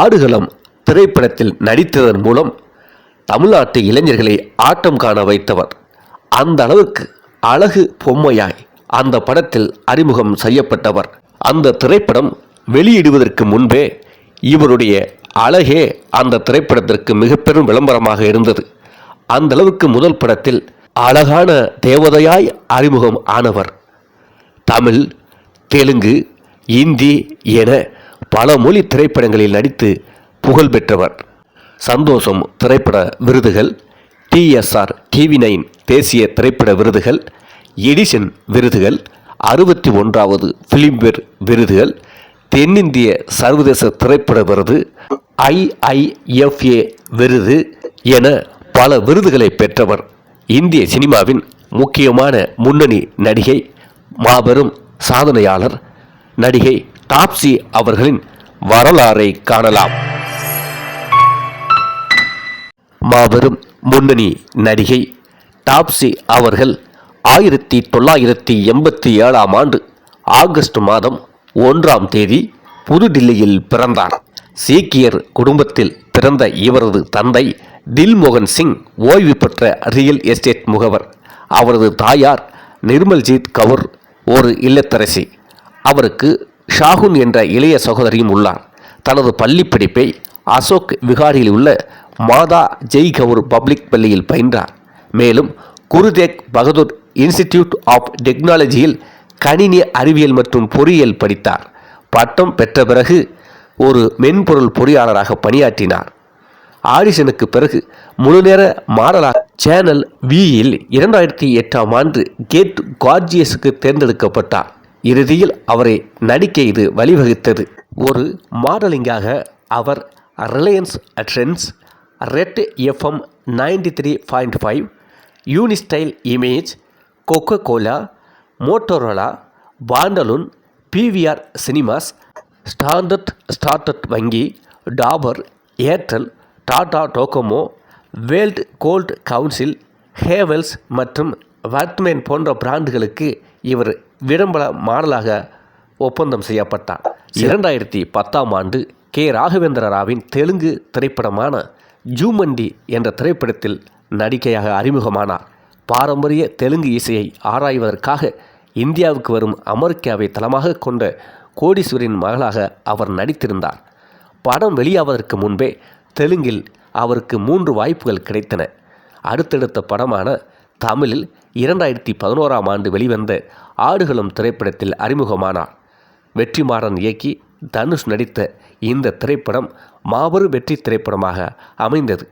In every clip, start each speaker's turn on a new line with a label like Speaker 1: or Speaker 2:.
Speaker 1: ஆடுகளம் திரைப்படத்தில் நடித்ததன் மூலம் தமிழ்நாட்டு இளைஞர்களை ஆட்டம் காண வைத்தவர். அந்த அளவுக்கு அழகு பொம்மையாய் அந்த படத்தில் அறிமுகம் செய்யப்பட்டவர். அந்த திரைப்படம் வெளியிடுவதற்கு முன்பே இவருடைய அழகே அந்த திரைப்படத்திற்கு மிக பெரும் விளம்பரமாக இருந்தது. அந்த அளவுக்கு முதல் படத்தில் அழகான தேவதையாய் அறிமுகம் ஆனவர். தமிழ் தெலுங்கு இந்தி என பல மொழி திரைப்படங்களில் நடித்து புகழ் பெற்றவர். சந்தோஷம் திரைப்பட விருதுகள் டிஎஸ்ஆர் டிவி நைன் தேசிய திரைப்பட விருதுகள் எடிசன் விருதுகள் அறுபத்தி ஒன்றாவது ஃபிலிம்பேர் விருதுகள் தென்னிந்திய சர்வதேச திரைப்பட விருது ஐஐஎஃப்ஏ விருது என பல விருதுகளை பெற்றவர். இந்திய சினிமாவின் முக்கியமான முன்னணி நடிகை மாபெரும் சாதனையாளர் நடிகை டாப்சி அவர்களின் வரலாறை காணலாம். மாபெரும் முன்னணி நடிகை டாப்சி அவர்கள் ஆயிரத்தி தொள்ளாயிரத்தி எண்பத்தி ஏழாம் ஆண்டு ஆகஸ்ட் மாதம் ஒன்றாம் தேதி புதுடில்லியில் பிறந்தார். சீக்கியர் குடும்பத்தில் பிறந்த இவரது தந்தை தில்மோகன் சிங் ஓய்வு பெற்ற ரியல் எஸ்டேட் முகவர். அவரது தாயார் நிர்மல்ஜீத் கவுர் ஒரு இல்லத்தரசி. அவருக்கு ஷாகுன் என்ற இளைய சகோதரியும் உள்ளார். தனது பள்ளி படிப்பை அசோக் விகாரியில் உள்ள மாதா ஜெய் கவுர் பப்ளிக் பள்ளியில் பயின்றார். மேலும் குருதேக் பகதூர் இன்ஸ்டிடியூட் ஆஃப் டெக்னாலஜியில் கணினி அறிவியல் மற்றும் பொறியியல் படித்தார். பட்டம் பெற்ற பிறகு ஒரு மென்பொருள் பொறியாளராக பணியாற்றினார். ஆடிஷனுக்கு பிறகு முழுநேர மாடலாக சேனல் வியில் இரண்டாயிரத்தி எட்டாம் ஆண்டு கேட் கார்ஜியஸுக்கு தேர்ந்தெடுக்கப்பட்டார். இறுதியில் அவரை நடிக்க இது வழிவகுத்தது. ஒரு மாடலிங்காக அவர் Reliance Trends Red FM ninety three point five Unistyle Image Coca Cola Motorola Pantaloon PVR Cinemas Standard Chartered வங்கி Dabur Airtel Tata Docomo World Gold Council Havells மற்றும் வர்ட்மேன் போன்ற பிராண்டுகளுக்கு இவர் விளம்பர மாடலாக ஒப்பந்தம் செய்யப்பட்டார். இரண்டாயிரத்தி பத்தாம் ஆண்டு கே. ராகவேந்திர ராவின் தெலுங்கு திரைப்படமான ஜூமண்டி என்ற திரைப்படத்தில் நடிகையாக அறிமுகமானார். பாரம்பரிய தெலுங்கு இசையை ஆராய்வதற்காக இந்தியாவுக்கு வரும் அமெரிக்காவை தளமாக கொண்ட கோடீஸ்வரின் மகளாக அவர் நடித்திருந்தார். படம் வெளியாவதற்கு முன்பே தெலுங்கில் அவருக்கு மூன்று வாய்ப்புகள் கிடைத்தன. அடுத்தடுத்த படமான தமிழில் இரண்டாயிரத்தி பதினோராம் ஆண்டு வெளிவந்த ஆடுகளும் திரைப்படத்தில் அறிமுகமானார். வெற்றிமாறன் இயக்கி தனுஷ் நடித்த இந்த திரைப்படம் மாபெரும் வெற்றி திரைப்படமாக அமைந்தது.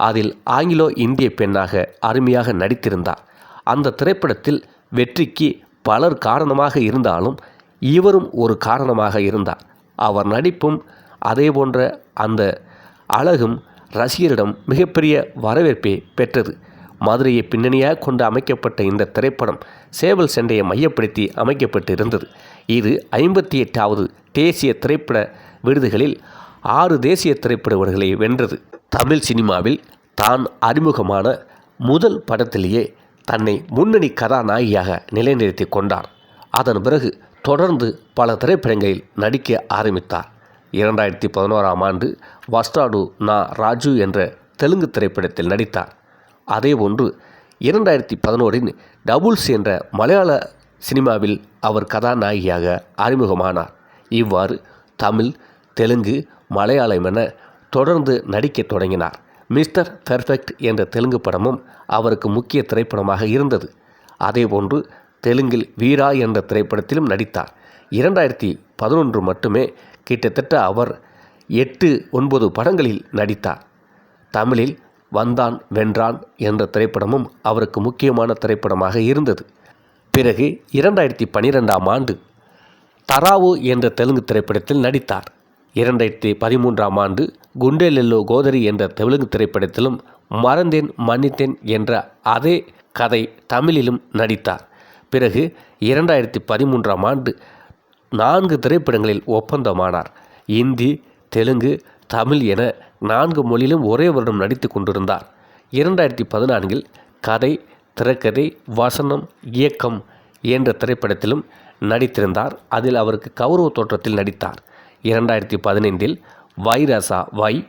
Speaker 1: அதில் ஆங்கிலோ இந்திய பெண்ணாக அருமையாக நடித்திருந்தார். அந்த திரைப்படத்தில் வெற்றிக்கு பலர் காரணமாக இருந்தாலும் இவரும் ஒரு காரணமாக இருந்தார். அவர் நடிப்பும் அதே போன்ற அந்த அழகும் ரசிகரிடம் மிகப்பெரிய வரவேற்பை பெற்றது. மதுரையை பின்னணியாக கொண்டு அமைக்கப்பட்ட இந்த திரைப்படம் சேவல் சண்டையை மையப்படுத்தி அமைக்கப்பட்டு இருந்தது இது ஐம்பத்தி எட்டாவது தேசிய திரைப்பட விருதுகளில் ஆறு தேசிய திரைப்பட விருதுகளை வென்றது. தமிழ் சினிமாவில் தான் அறிமுகமான முதல் படத்திலேயே தன்னை முன்னணி கதாநாயகியாக நிலைநிறுத்தி கொண்டார். அதன் பிறகு தொடர்ந்து பல திரைப்படங்களில் நடிக்க ஆரம்பித்தார். இரண்டாயிரத்தி பதினோராம் ஆண்டு வஸ்டாடு நா ராஜு என்ற தெலுங்கு திரைப்படத்தில் நடித்தார். அதே ஒன்று. இரண்டாயிரத்தி பதினோரின் டபுள்ஸ் என்ற மலையாள சினிமாவில் அவர் கதாநாயகியாக அறிமுகமானார். இவ்வாறு தமிழ் தெலுங்கு மலையாளம் என தொடர்ந்து நடிக்கத் தொடங்கினார். மிஸ்டர் பெர்ஃபெக்ட் என்ற தெலுங்கு படமும் அவருக்கு முக்கிய திரைப்படமாக இருந்தது. அதேபோன்று தெலுங்கில் வீரா என்ற திரைப்படத்திலும் நடித்தார். இரண்டாயிரத்தி பதினொன்று மட்டுமே கிட்டத்தட்ட அவர் எட்டு ஒன்பது படங்களில் நடித்தார். தமிழில் வந்தான் வென்றான் என்ற திரைப்படமும் அவருக்கு முக்கியமான திரைப்படமாக இருந்தது. பிறகு இரண்டாயிரத்தி பன்னிரெண்டாம் ஆண்டு தராவு என்ற தெலுங்கு திரைப்படத்தில் நடித்தார். இரண்டாயிரத்தி பதிமூன்றாம் ஆண்டு குண்டேலெல்லோ கோதரி என்ற தெலுங்கு திரைப்படத்திலும் மறந்தேன் மன்னித்தேன் என்ற அதே கதை தமிழிலும் நடித்தார். பிறகு இரண்டாயிரத்தி பதிமூன்றாம் ஆண்டு நான்கு திரைப்படங்களில் ஒப்பந்தமானார். இந்தி தெலுங்கு தமிழ் என நான்கு மொழியிலும் ஒரே வருடம் நடித்து கொண்டிருந்தார். இரண்டாயிரத்தி பதினான்கில் கதை திரைக்கதை வசனம் இயக்கம் என்ற திரைப்படத்திலும் நடித்திருந்தார். அதில் அவருக்கு கௌரவ தோற்றத்தில் நடித்தார். இரண்டாயிரத்தி பதினைந்தில் வைரசா வை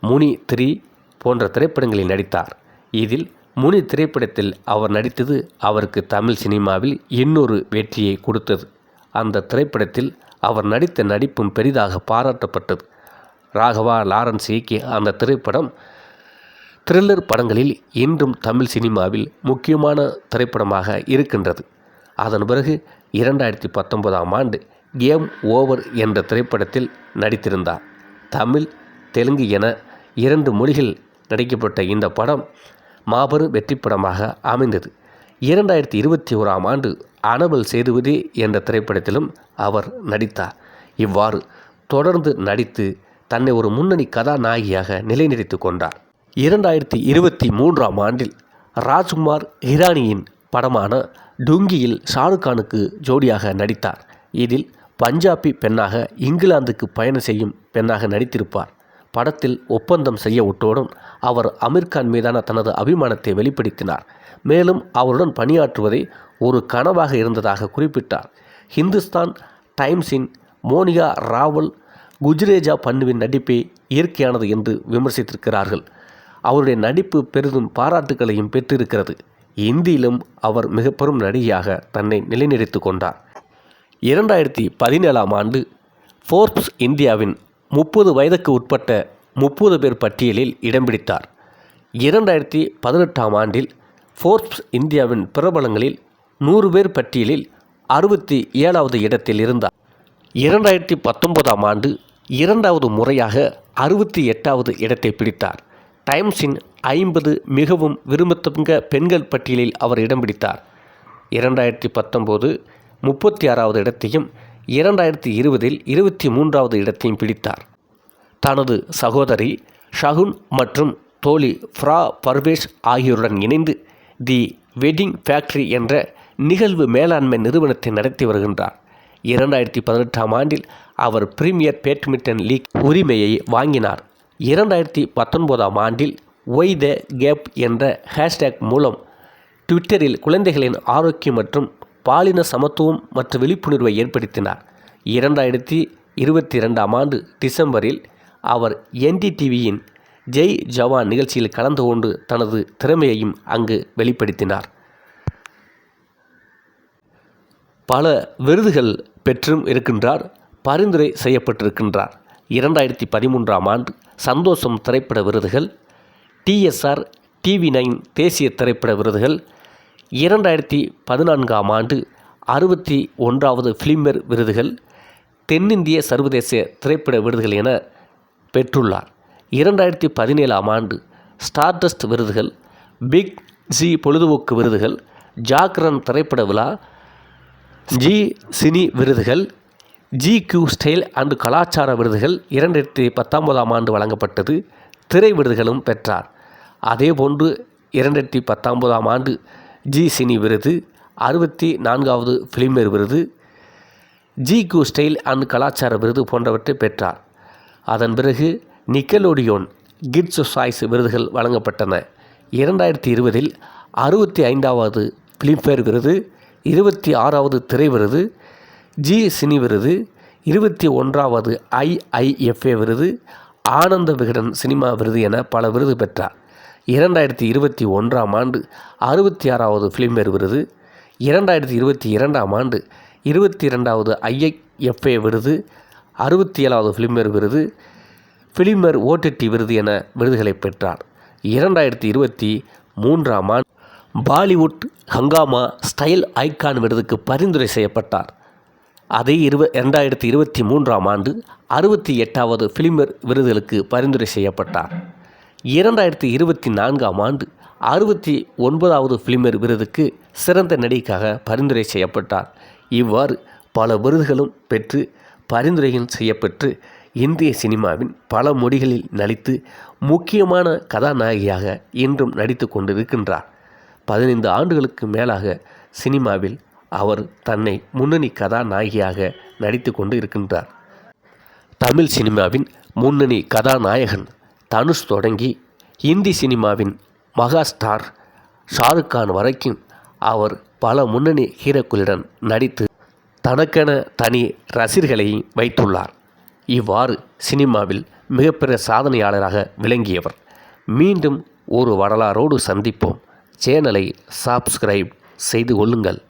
Speaker 1: முனி த்ரீ போன்ற திரைப்படங்களில் நடித்தார். இதில் முனி திரைப்படத்தில் அவர் நடித்தது அவருக்கு தமிழ் சினிமாவில் இன்னொரு வெற்றியை கொடுத்தது. அந்த திரைப்படத்தில் அவர் நடித்த நடிப்பும் பெரிதாக பாராட்டப்பட்டது. ராகவா லாரன்ஸ் இயக்கிய அந்த திரைப்படம் த்ரில்லர் படங்களில் இன்றும் தமிழ் சினிமாவில் முக்கியமான திரைப்படமாக இருக்கின்றது. அதன் பிறகு இரண்டாயிரத்தி பத்தொன்பதாம் ஆண்டு கேம் ஓவர் என்ற திரைப்படத்தில் நடித்திருந்தார். தமிழ் தெலுங்கு என இரண்டு மொழிகள் நடிக்கப்பட்ட இந்த படம் மாபெரும் வெற்றி படமாக அமைந்தது. இரண்டாயிரத்தி இருபத்தி ஓராம் ஆண்டு அனபல் சேதுபதி என்ற திரைப்படத்திலும் அவர் நடித்தார். இவ்வாறு தொடர்ந்து நடித்து தன்னை ஒரு முன்னணி கதாநாயகியாக நிலைநிறுத்தி கொண்டார். இரண்டாயிரத்தி இருபத்தி மூன்றாம் ஆண்டில் ராஜ்குமார் ஹிரானியின் படமான டுங்கியில் ஷாருக்கானுக்கு ஜோடியாக நடித்தார். இதில் பஞ்சாபி பெண்ணாக இங்கிலாந்துக்கு பயணம் செய்யும் பெண்ணாக நடித்திருப்பார். படத்தில் ஒப்பந்தம் செய்ய விட்டோடும் அவர் அமீர்கான் மீதான தனது அபிமானத்தை வெளிப்படுத்தினார். மேலும் அவருடன் பணியாற்றுவதை ஒரு கனவாக இருந்ததாக குறிப்பிட்டார். ஹிந்துஸ்தான் டைம்ஸின் மோனிகா ராவல் குஜ்ரேஜா பண்ணுவின் நடிப்பை இயற்கையானது என்று விமர்சித்திருக்கிறார்கள். அவருடைய நடிப்பு பெரிதும் பாராட்டுகளையும் பெற்றிருக்கிறது. இந்தியிலும் அவர் மிக பெரும் நடிகையாக தன்னை நிலைநிறுத்தி கொண்டார். இரண்டாயிரத்தி பதினேழாம் ஆண்டு ஃபோர்ப்ஸ் இந்தியாவின் முப்பது வயதுக்கு உட்பட்ட முப்பது பேர் பட்டியலில் இடம் பிடித்தார். இரண்டாயிரத்தி பதினெட்டாம் ஆண்டில் ஃபோர்ப்ஸ் இந்தியாவின் பிரபலங்களில் நூறு பேர் பட்டியலில் அறுபத்தி ஏழாவது இடத்தில் இருந்தார். இரண்டாயிரத்தி பத்தொன்பதாம் ஆண்டு இரண்டாவது முறையாக அறுபத்தி எட்டாவது இடத்தை பிடித்தார். டைம்ஸின் ஐம்பது மிகவும் விரும்பத்தக்க பெண்கள் பட்டியலில் அவர் இடம் பிடித்தார். இரண்டாயிரத்தி பத்தொம்போது முப்பத்தி ஆறாவது இடத்தையும் இரண்டாயிரத்தி இருபதில் இருபத்தி மூன்றாவது இடத்தையும் பிடித்தார். தனது சகோதரி ஷகுன் மற்றும் தோழி ஃப்ரா பர்வேஷ் ஆகியோருடன் இணைந்து தி வெட்டிங் ஃபேக்டரி என்ற நிகழ்வு மேலாண்மை நிறுவனத்தை நடத்தி வருகின்றார். இரண்டாயிரத்தி பதினெட்டாம் ஆண்டில் அவர் பிரீமியர் பேட்மிண்டன் லீக் உரிமையை வாங்கினார். இரண்டாயிரத்தி பத்தொன்பதாம் ஆண்டில் ஒய் த கேப் என்ற ஹேஷ்டேக் மூலம் ட்விட்டரில் குழந்தைகளின் ஆரோக்கியம் மற்றும் பாலின சமத்துவம் மற்றும் விழிப்புணர்வை ஏற்படுத்தினார். இரண்டாயிரத்தி இருபத்தி ரெண்டாம் ஆண்டு டிசம்பரில் அவர் என்டிடிவியின் ஜெய் ஜவான் நிகழ்ச்சியில் கலந்து கொண்டு தனது திறமையையும் அங்கு வெளிப்படுத்தினார். பல விருதுகள் பெற்றும் இருக்கின்றார். பரிந்துரை செய்யப்பட்டிருக்கின்றார். இரண்டாயிரத்தி பதிமூன்றாம் ஆண்டு சந்தோஷம் திரைப்பட விருதுகள் டிஎஸ்ஆர் டிவி நைன் தேசிய திரைப்பட விருதுகள் இரண்டாயிரத்தி பதினான்காம் ஆண்டு அறுபத்தி ஒன்றாவது ஃபிலிம்பேர் விருதுகள் தென்னிந்திய சர்வதேச திரைப்பட விருதுகள் என பெற்றுள்ளார். இரண்டாயிரத்தி பதினேழாம் ஆண்டு ஸ்டார்டஸ்ட் விருதுகள் பிக் ஜி பொழுதுபோக்கு விருதுகள் ஜாக்ரன் திரைப்பட விழா ஜி சினி விருதுகள் ஜி கியூ ஸ்டைல் அண்ட் கலாச்சார விருதுகள் இரண்டாயிரத்தி பத்தொன்பதாம் ஆண்டு வழங்கப்பட்டது. திரை விருதுகளும் பெற்றார். அதேபோன்று இரண்டாயிரத்தி பத்தொன்பதாம் ஆண்டு ஜி சினி விருது அறுபத்தி நான்காவது ஃபிலிமேர் விருது ஜி கியூ ஸ்டைல் அண்ட் கலாச்சார விருது போன்றவற்றை பெற்றார். அதன் பிறகு நிக்கலோடியோன் கிட்ஸ் சாய்ஸ் விருதுகள் வழங்கப்பட்டன. இரண்டாயிரத்தி இருபதில் அறுபத்தி ஐந்தாவது ஃபிலிம்ஃபேர் விருது இருபத்தி ஆறாவது திரை விருது ஜி சினி விருது இருபத்தி ஒன்றாவது ஐஐஎஃப்ஏ விருது ஆனந்த விகடன் சினிமா விருது என பல விருது பெற்றார். இரண்டாயிரத்தி இருபத்தி ஒன்றாம் ஆண்டு அறுபத்தி ஆறாவது ஃபிலிம்பேர் விருது இரண்டாயிரத்தி இருபத்தி இரண்டாம் ஆண்டு இருபத்தி இரண்டாவது ஐஐஎஃப்ஏ விருது அறுபத்தி ஏழாவது ஃபிலிம்பேர் விருது ஃபிலிமர் ஓடிடி விருது என விருதுகளை பெற்றார். இரண்டாயிரத்தி இருபத்தி மூன்றாம் ஆண்டு பாலிவுட் ஹங்காமா ஸ்டைல் ஐகான் விருதுக்கு பரிந்துரை செய்யப்பட்டார். அதை இருவ ரெண்டாயிரத்தி இருபத்தி மூன்றாம் ஆண்டு அறுபத்தி எட்டாவது ஃபிலிமர் விருதுகளுக்கு பரிந்துரை செய்யப்பட்டார். இரண்டாயிரத்தி இருபத்தி நான்காம் ஆண்டு அறுபத்தி ஒன்பதாவது ஃபிலிமர் விருதுக்கு சிறந்த நடிகைக்காக பரிந்துரை செய்யப்பட்டார். இவ்வாறு பல விருதுகளும் பெற்று பரிந்துரைகள் செய்யப்பெற்று இந்திய சினிமாவின் பல மொழிகளில் நடித்து முக்கியமான கதாநாயகியாக இன்றும் நடித்து கொண்டிருக்கின்றார். பதினைந்து ஆண்டுகளுக்கு மேலாக சினிமாவில் அவர் தன்னை முன்னணி கதாநாயகியாக நடித்து கொண்டு இருக்கின்றார். தமிழ் சினிமாவின் முன்னணி கதாநாயகன் தனுஷ் தொடங்கி இந்தி சினிமாவின் மகா ஸ்டார் ஷாருக் கான் வரைக்கும் அவர் பல முன்னணி ஹீரோக்களுடன் நடித்து தனக்கென தனி ரசிகர்களையும் வைத்துள்ளார். இவ்வாறு சினிமாவில் மிகப்பெரிய சாதனையாளராக விளங்கியவர். மீண்டும் ஒரு வரலாறோடு சந்திப்போம். சேனலை சப்ஸ்கிரைப் செய்து கொள்ளுங்கள்.